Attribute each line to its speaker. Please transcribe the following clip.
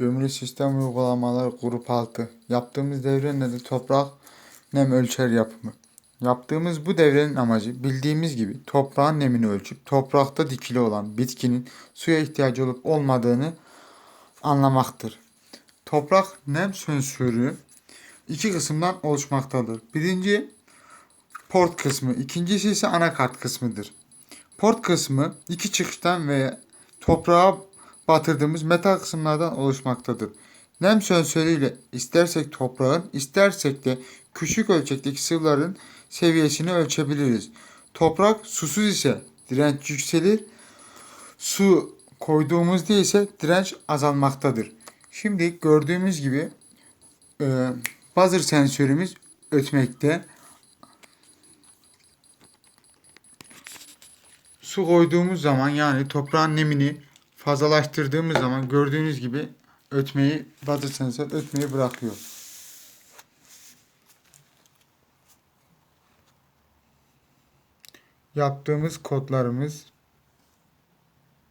Speaker 1: Gömülü sistem uygulamaları grup 6. Yaptığımız devrenin adı toprak nem ölçer yapımı. Yaptığımız bu devrenin amacı bildiğimiz gibi toprağın nemini ölçüp toprakta dikili olan bitkinin suya ihtiyacı olup olmadığını anlamaktır. Toprak nem sensörü iki kısımdan oluşmaktadır. Birinci port kısmı, ikincisi ise anakart kısmıdır. Port kısmı iki çıkıştan ve toprağa batırdığımız metal kısımlardan oluşmaktadır. Nem sensörüyle istersek toprağın, istersek de küçük ölçekteki sıvıların seviyesini ölçebiliriz. Toprak susuz ise direnç yükselir, su koyduğumuzda ise direnç azalmaktadır. Şimdi gördüğümüz gibi e, buzzer sensörümüz ötmekte. Su koyduğumuz zaman yani toprağın nemini fazlalaştırdığımız zaman gördüğünüz gibi ötmeyi buzzer sensör ötmeyi bırakıyor. Yaptığımız kodlarımız